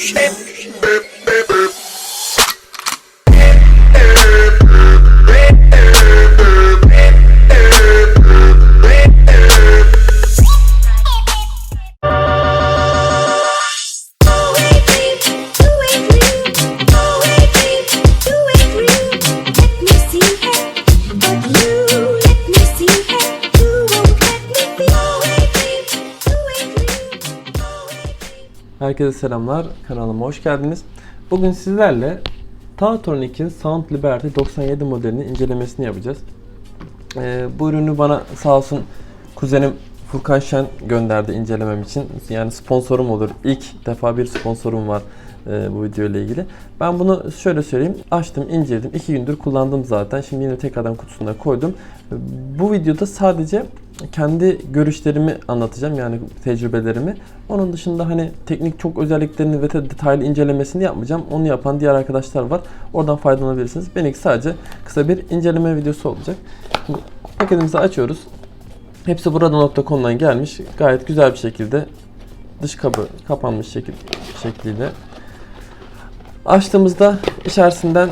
shit. Herkese selamlar. Kanalıma hoş geldiniz. Bugün sizlerle Tautronic'in Sound Liberty 97 modelinin incelemesini yapacağız. Ee, bu ürünü bana sağ olsun kuzenim Furkan Şen gönderdi incelemem için. Yani sponsorum olur. İlk defa bir sponsorum var e, bu video ile ilgili. Ben bunu şöyle söyleyeyim. Açtım, inceledim. 2 gündür kullandım zaten. Şimdi yine tekrardan kutusuna koydum. Bu videoda sadece kendi görüşlerimi anlatacağım yani tecrübelerimi. Onun dışında hani teknik çok özelliklerini ve detaylı incelemesini yapmayacağım. Onu yapan diğer arkadaşlar var. Oradan faydalanabilirsiniz. Benimki sadece kısa bir inceleme videosu olacak. Şimdi paketimizi açıyoruz. Hepsi burada.com'dan gelmiş. Gayet güzel bir şekilde dış kabı kapanmış şekil, şekliyle. Açtığımızda içerisinden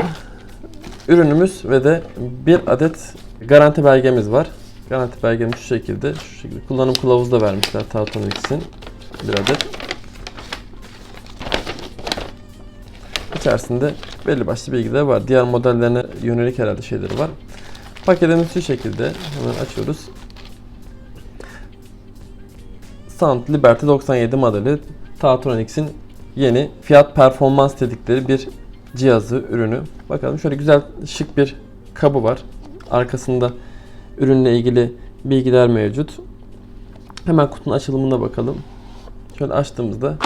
ürünümüz ve de bir adet garanti belgemiz var. Garanti belgemiz şu şekilde. Şu şekilde kullanım kılavuzu da vermişler Tautonic'in bir adet. İçerisinde belli başlı bilgiler var. Diğer modellerine yönelik herhalde şeyleri var. Paketimiz şu şekilde. Hemen açıyoruz. Sound Liberty 97 modeli Tautronics'in yeni fiyat performans dedikleri bir cihazı, ürünü. Bakalım şöyle güzel şık bir kabı var. Arkasında ürünle ilgili bilgiler mevcut. Hemen kutunun açılımına bakalım. Şöyle açtığımızda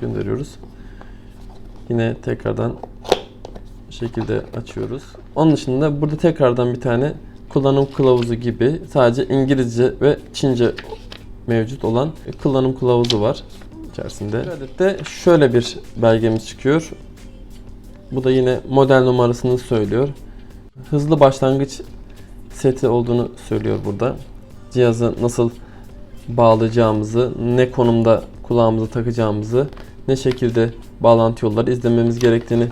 gönderiyoruz. Yine tekrardan şekilde açıyoruz. Onun dışında burada tekrardan bir tane kullanım kılavuzu gibi sadece İngilizce ve Çince mevcut olan kullanım kılavuzu var içerisinde. Bir adet de şöyle bir belgemiz çıkıyor. Bu da yine model numarasını söylüyor. Hızlı başlangıç seti olduğunu söylüyor burada. Cihazı nasıl bağlayacağımızı, ne konumda kulağımıza takacağımızı, ne şekilde bağlantı yolları izlememiz gerektiğini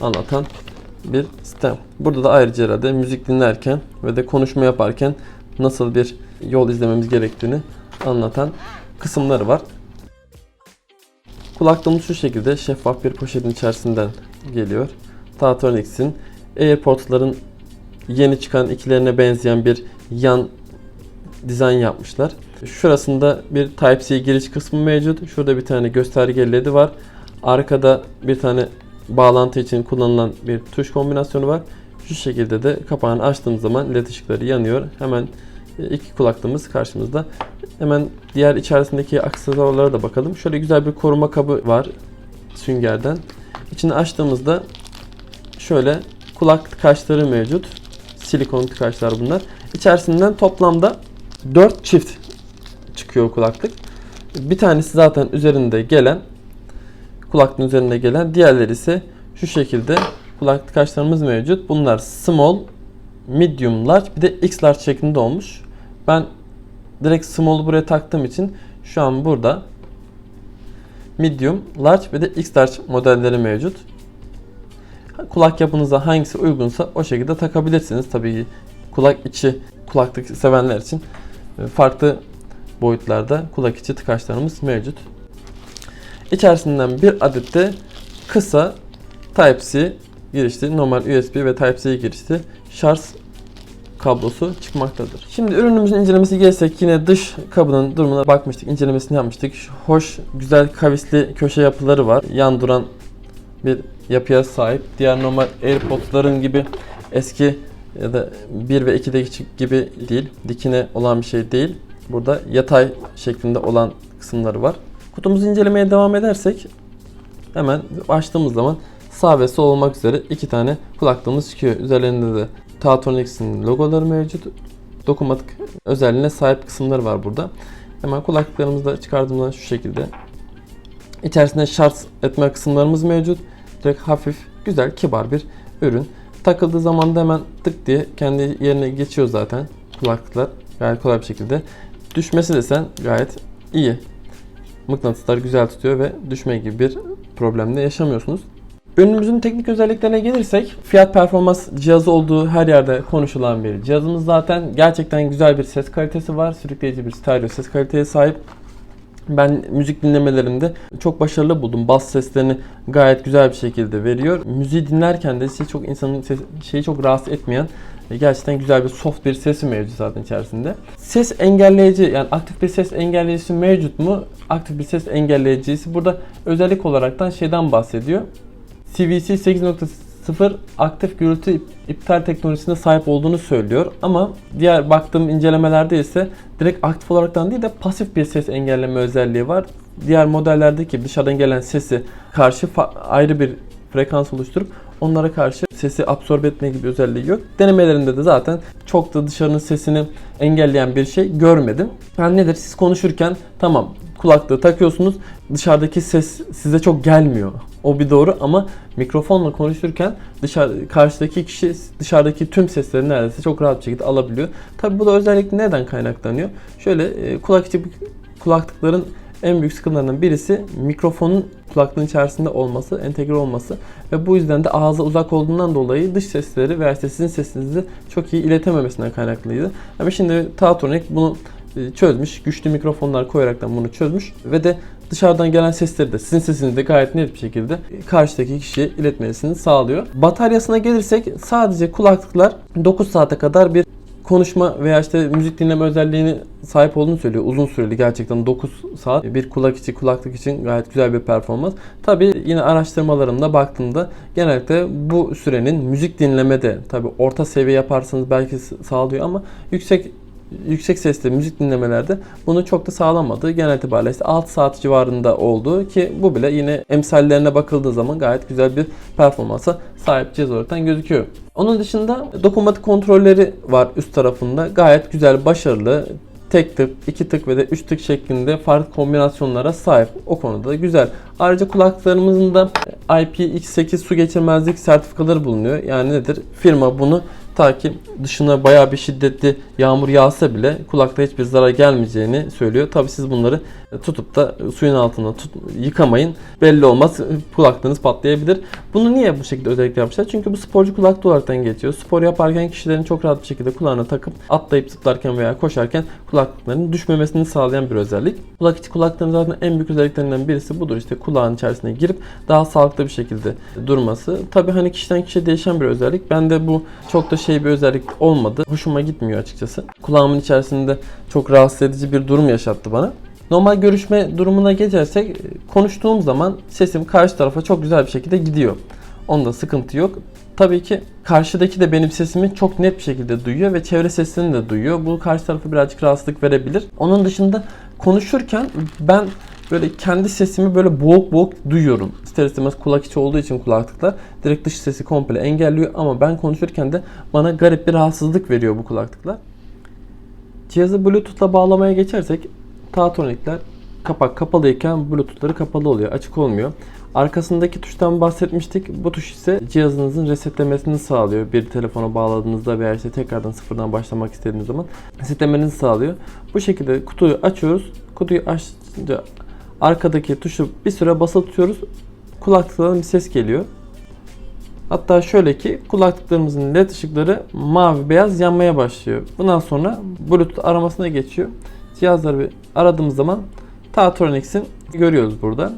anlatan bir sistem. Burada da ayrıca herhalde müzik dinlerken ve de konuşma yaparken nasıl bir yol izlememiz gerektiğini anlatan kısımları var. Kulaklığımız şu şekilde şeffaf bir poşetin içerisinden geliyor. Tautronics'in AirPods'ların yeni çıkan ikilerine benzeyen bir yan dizayn yapmışlar. Şurasında bir Type-C giriş kısmı mevcut. Şurada bir tane gösterge ledi var. Arkada bir tane bağlantı için kullanılan bir tuş kombinasyonu var. Şu şekilde de kapağını açtığımız zaman led ışıkları yanıyor. Hemen iki kulaklığımız karşımızda. Hemen diğer içerisindeki aksesuarlara da bakalım. Şöyle güzel bir koruma kabı var süngerden. İçini açtığımızda şöyle kulak tıkaçları mevcut. Silikon tıkaçlar bunlar. İçerisinden toplamda 4 çift çıkıyor kulaklık. Bir tanesi zaten üzerinde gelen kulaklığın üzerinde gelen diğerleri ise şu şekilde kulak tıkaçlarımız mevcut. Bunlar small, medium, large bir de x large şeklinde olmuş. Ben direkt small'u buraya taktığım için şu an burada medium, large ve de x large modelleri mevcut. Kulak yapınıza hangisi uygunsa o şekilde takabilirsiniz. Tabii kulak içi kulaklık sevenler için farklı boyutlarda kulak içi tıkaçlarımız mevcut. İçerisinden bir adet de kısa Type-C girişli, normal USB ve Type-C girişli şarj kablosu çıkmaktadır. Şimdi ürünümüzün incelemesi gelsek yine dış kabının durumuna bakmıştık, incelemesini yapmıştık. Hoş, güzel kavisli köşe yapıları var. Yan duran bir yapıya sahip. Diğer normal AirPods'ların gibi eski ya da 1 ve 2'deki gibi değil. Dikine olan bir şey değil. Burada yatay şeklinde olan kısımları var. Kutumuzu incelemeye devam edersek hemen açtığımız zaman sağ ve sol olmak üzere iki tane kulaklığımız çıkıyor. Üzerlerinde de Tautronics'in logoları mevcut. Dokunmatik özelliğine sahip kısımları var burada. Hemen kulaklıklarımızı da çıkardığımda şu şekilde. İçerisinde şarj etme kısımlarımız mevcut. Direkt hafif, güzel, kibar bir ürün. Takıldığı zaman da hemen tık diye kendi yerine geçiyor zaten kulaklıklar. Gayet kolay bir şekilde. Düşmesi desen gayet iyi. Mıknatıslar güzel tutuyor ve düşme gibi bir problemde yaşamıyorsunuz. Ürünümüzün teknik özelliklerine gelirsek fiyat performans cihazı olduğu her yerde konuşulan bir cihazımız zaten gerçekten güzel bir ses kalitesi var. Sürükleyici bir stereo ses kaliteye sahip. Ben müzik dinlemelerinde çok başarılı buldum. Bas seslerini gayet güzel bir şekilde veriyor. Müziği dinlerken de şey çok insanın ses, şeyi çok rahatsız etmeyen e, gerçekten güzel bir soft bir sesi mevcut zaten içerisinde. Ses engelleyici yani aktif bir ses engelleyicisi mevcut mu? Aktif bir ses engelleyicisi burada özellik olaraktan şeyden bahsediyor. CVC 8.0 aktif gürültü ip- iptal teknolojisine sahip olduğunu söylüyor. Ama diğer baktığım incelemelerde ise direkt aktif olaraktan değil de pasif bir ses engelleme özelliği var. Diğer modellerdeki dışarıdan gelen sesi karşı ayrı bir frekans oluşturup onlara karşı sesi absorbe etme gibi özelliği yok. Denemelerinde de zaten çok da dışarının sesini engelleyen bir şey görmedim. Yani nedir? Siz konuşurken tamam kulaklığı takıyorsunuz. Dışarıdaki ses size çok gelmiyor. O bir doğru ama mikrofonla konuşurken dışarı karşıdaki kişi dışarıdaki tüm sesleri neredeyse çok rahat bir şekilde alabiliyor. Tabi bu da özellikle neden kaynaklanıyor? Şöyle e, kulak içi kulaklıkların en büyük sıkıntılarından birisi mikrofonun kulaklığın içerisinde olması, entegre olması ve bu yüzden de ağza uzak olduğundan dolayı dış sesleri veya sizin sesinizi çok iyi iletememesinden kaynaklıydı. Ama şimdi Tautronic bunu e, çözmüş. Güçlü mikrofonlar koyaraktan bunu çözmüş ve de dışarıdan gelen sesleri de sizin sesinizi de gayet net bir şekilde karşıdaki kişiye iletmesini sağlıyor. Bataryasına gelirsek sadece kulaklıklar 9 saate kadar bir konuşma veya işte müzik dinleme özelliğini sahip olduğunu söylüyor. Uzun süreli gerçekten 9 saat bir kulak içi kulaklık için gayet güzel bir performans. Tabi yine araştırmalarımda baktığımda genellikle bu sürenin müzik dinlemede tabi orta seviye yaparsanız belki sağlıyor ama yüksek yüksek sesli müzik dinlemelerde bunu çok da sağlamadı. Genel itibariyle işte 6 saat civarında oldu ki bu bile yine emsallerine bakıldığı zaman gayet güzel bir performansa sahip cihaz olarak gözüküyor. Onun dışında dokunmatik kontrolleri var üst tarafında. Gayet güzel, başarılı. Tek tık, iki tık ve de üç tık şeklinde farklı kombinasyonlara sahip. O konuda da güzel. Ayrıca kulaklıklarımızın da IPX8 su geçirmezlik sertifikaları bulunuyor. Yani nedir? Firma bunu ta ki dışına bayağı bir şiddetli yağmur yağsa bile kulakta hiçbir zarar gelmeyeceğini söylüyor. Tabi siz bunları tutup da suyun altına tut, yıkamayın. Belli olmaz kulaklığınız patlayabilir. Bunu niye bu şekilde özellikle yapmışlar? Çünkü bu sporcu kulaklığı olaraktan geçiyor. Spor yaparken kişilerin çok rahat bir şekilde kulağına takıp atlayıp zıplarken veya koşarken kulaklıkların düşmemesini sağlayan bir özellik. Kulak içi kulaklıkların zaten en büyük özelliklerinden birisi budur. İşte kulağın içerisine girip daha sağlıklı bir şekilde durması. Tabi hani kişiden kişiye değişen bir özellik. Ben de bu çok da şey bir özellik olmadı. Hoşuma gitmiyor açıkçası. Kulağımın içerisinde çok rahatsız edici bir durum yaşattı bana. Normal görüşme durumuna geçersek konuştuğum zaman sesim karşı tarafa çok güzel bir şekilde gidiyor. Onda sıkıntı yok. Tabii ki karşıdaki de benim sesimi çok net bir şekilde duyuyor ve çevre sesini de duyuyor. Bu karşı tarafa birazcık rahatsızlık verebilir. Onun dışında konuşurken ben böyle kendi sesimi böyle boğuk boğuk duyuyorum. İster istemez kulak içi olduğu için kulaklıklar direkt dış sesi komple engelliyor ama ben konuşurken de bana garip bir rahatsızlık veriyor bu kulaklıklar. Cihazı Bluetooth'la bağlamaya geçersek Tautonic'ler kapak kapalıyken Bluetooth'ları kapalı oluyor, açık olmuyor. Arkasındaki tuştan bahsetmiştik. Bu tuş ise cihazınızın resetlemesini sağlıyor. Bir telefona bağladığınızda veya işte tekrardan sıfırdan başlamak istediğiniz zaman resetlemenizi sağlıyor. Bu şekilde kutuyu açıyoruz. Kutuyu açınca arkadaki tuşu bir süre basılı tutuyoruz. Kulaklıktan bir ses geliyor. Hatta şöyle ki kulaklıklarımızın led ışıkları mavi beyaz yanmaya başlıyor. Bundan sonra Bluetooth aramasına geçiyor. Cihazları bir aradığımız zaman Tautronics'in görüyoruz burada.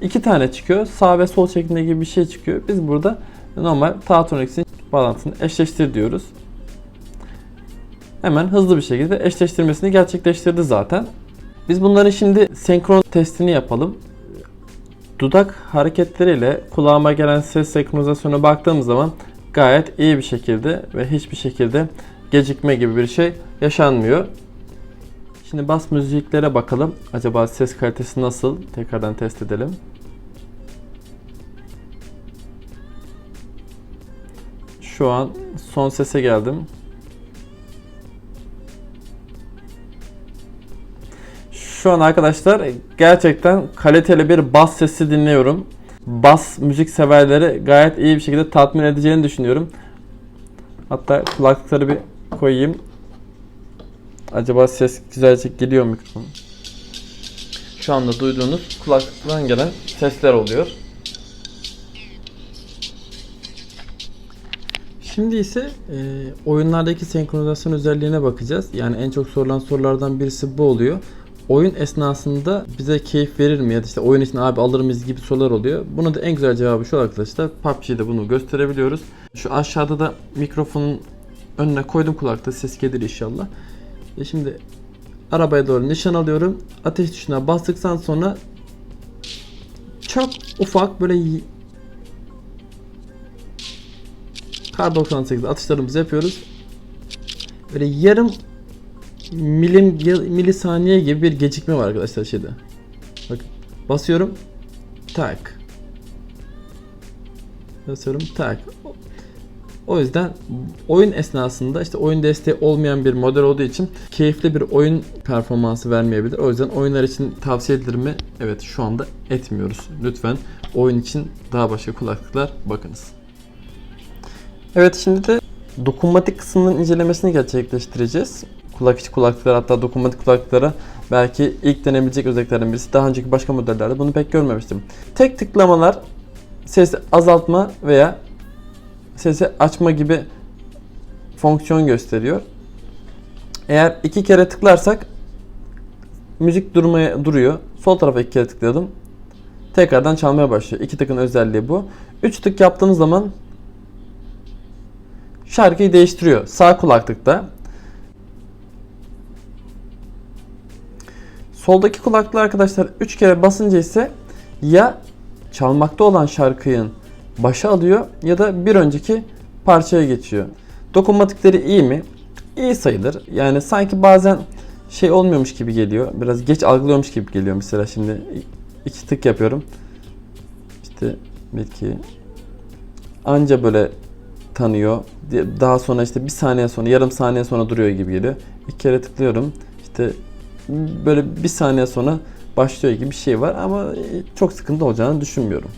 İki tane çıkıyor. Sağ ve sol şeklinde gibi bir şey çıkıyor. Biz burada normal Tautronics'in bağlantısını eşleştir diyoruz. Hemen hızlı bir şekilde eşleştirmesini gerçekleştirdi zaten. Biz bunların şimdi senkron testini yapalım. Dudak hareketleriyle kulağıma gelen ses senkronizasyona baktığımız zaman gayet iyi bir şekilde ve hiçbir şekilde gecikme gibi bir şey yaşanmıyor. Şimdi bas müziklere bakalım. Acaba ses kalitesi nasıl? Tekrardan test edelim. Şu an son sese geldim. Şu an arkadaşlar gerçekten kaliteli bir bas sesi dinliyorum. Bas müzik severleri gayet iyi bir şekilde tatmin edeceğini düşünüyorum. Hatta kulaklıkları bir koyayım. Acaba ses güzelce geliyor mikrofon? Şu anda duyduğunuz kulaklıktan gelen sesler oluyor. Şimdi ise e, oyunlardaki senkronizasyon özelliğine bakacağız. Yani en çok sorulan sorulardan birisi bu oluyor. Oyun esnasında bize keyif verir mi ya da işte oyun için abi alır mıyız gibi sorular oluyor. Bunun da en güzel cevabı şu arkadaşlar. PUBG'de bunu gösterebiliyoruz. Şu aşağıda da mikrofonun önüne koydum kulakta ses gelir inşallah. E şimdi arabaya doğru nişan alıyorum. Ateş tuşuna bastıktan sonra çok ufak böyle Kar 98 atışlarımızı yapıyoruz. Böyle yarım milim milisaniye gibi bir gecikme var arkadaşlar şeyde. Bakın basıyorum tak. Basıyorum tak. O yüzden oyun esnasında işte oyun desteği olmayan bir model olduğu için keyifli bir oyun performansı vermeyebilir. O yüzden oyunlar için tavsiye edilir mi? Evet şu anda etmiyoruz. Lütfen oyun için daha başka kulaklıklar bakınız. Evet şimdi de dokunmatik kısmının incelemesini gerçekleştireceğiz. Kulak içi kulaklıklar hatta dokunmatik kulaklıklara belki ilk denebilecek özelliklerden birisi. Daha önceki başka modellerde bunu pek görmemiştim. Tek tıklamalar ses azaltma veya sesi açma gibi fonksiyon gösteriyor. Eğer iki kere tıklarsak müzik durmaya duruyor. Sol tarafa iki kere tıkladım. Tekrardan çalmaya başlıyor. İki tıkın özelliği bu. Üç tık yaptığınız zaman şarkıyı değiştiriyor. Sağ kulaklıkta. Soldaki kulaklığı arkadaşlar 3 kere basınca ise ya çalmakta olan şarkının başa alıyor ya da bir önceki parçaya geçiyor. Dokunmatikleri iyi mi? İyi sayılır. Yani sanki bazen şey olmuyormuş gibi geliyor. Biraz geç algılıyormuş gibi geliyor mesela şimdi iki tık yapıyorum. İşte bir iki anca böyle tanıyor. Daha sonra işte bir saniye sonra, yarım saniye sonra duruyor gibi geliyor. İki kere tıklıyorum. İşte böyle bir saniye sonra başlıyor gibi bir şey var ama çok sıkıntı olacağını düşünmüyorum.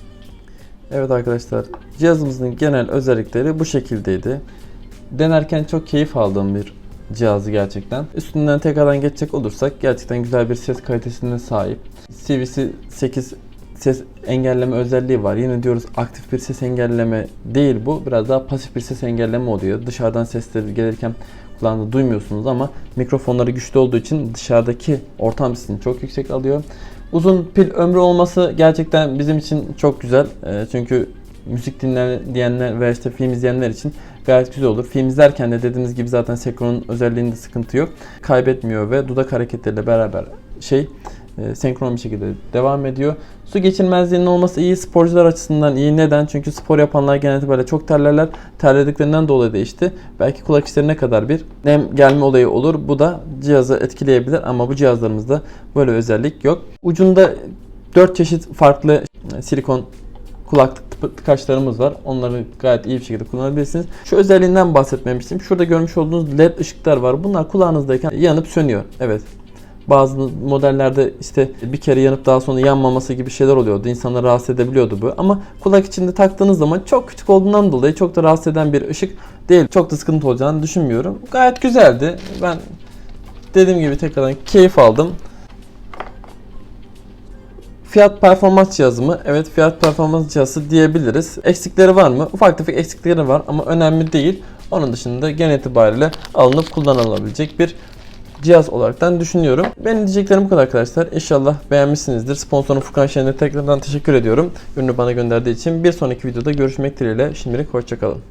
Evet arkadaşlar cihazımızın genel özellikleri bu şekildeydi. Denerken çok keyif aldığım bir cihazı gerçekten. Üstünden tekrardan geçecek olursak gerçekten güzel bir ses kalitesine sahip. CVC 8 ses engelleme özelliği var. Yine diyoruz aktif bir ses engelleme değil bu. Biraz daha pasif bir ses engelleme oluyor. Dışarıdan sesleri gelirken kulağınızda duymuyorsunuz ama mikrofonları güçlü olduğu için dışarıdaki ortam sesini çok yüksek alıyor. Uzun pil ömrü olması gerçekten bizim için çok güzel. E, çünkü müzik dinleyenler veya işte film izleyenler için gayet güzel olur. Film izlerken de dediğiniz gibi zaten senkronun özelliğinde sıkıntı yok. Kaybetmiyor ve dudak hareketleriyle beraber şey e, senkron bir şekilde devam ediyor. Su geçirmezliğinin olması iyi. Sporcular açısından iyi. Neden? Çünkü spor yapanlar genelde böyle çok terlerler. Terlediklerinden dolayı değişti. Belki kulak içlerine kadar bir nem gelme olayı olur. Bu da cihazı etkileyebilir ama bu cihazlarımızda böyle özellik yok. Ucunda 4 çeşit farklı silikon kulaklık tıkaçlarımız var. Onları gayet iyi bir şekilde kullanabilirsiniz. Şu özelliğinden bahsetmemiştim. Şurada görmüş olduğunuz led ışıklar var. Bunlar kulağınızdayken yanıp sönüyor. Evet. Bazı modellerde işte bir kere yanıp daha sonra yanmaması gibi şeyler oluyordu. İnsanları rahatsız edebiliyordu bu. Ama kulak içinde taktığınız zaman çok küçük olduğundan dolayı çok da rahatsız eden bir ışık değil. Çok da sıkıntı olacağını düşünmüyorum. Gayet güzeldi. Ben dediğim gibi tekrardan keyif aldım. Fiyat performans cihazı mı? Evet fiyat performans cihazı diyebiliriz. Eksikleri var mı? Ufak tefek eksikleri var ama önemli değil. Onun dışında genel itibariyle alınıp kullanılabilecek bir cihaz olaraktan düşünüyorum. Benim diyeceklerim bu kadar arkadaşlar. İnşallah beğenmişsinizdir. Sponsorum Furkan Şen'e tekrardan teşekkür ediyorum. Ürünü bana gönderdiği için. Bir sonraki videoda görüşmek dileğiyle. Şimdilik hoşçakalın.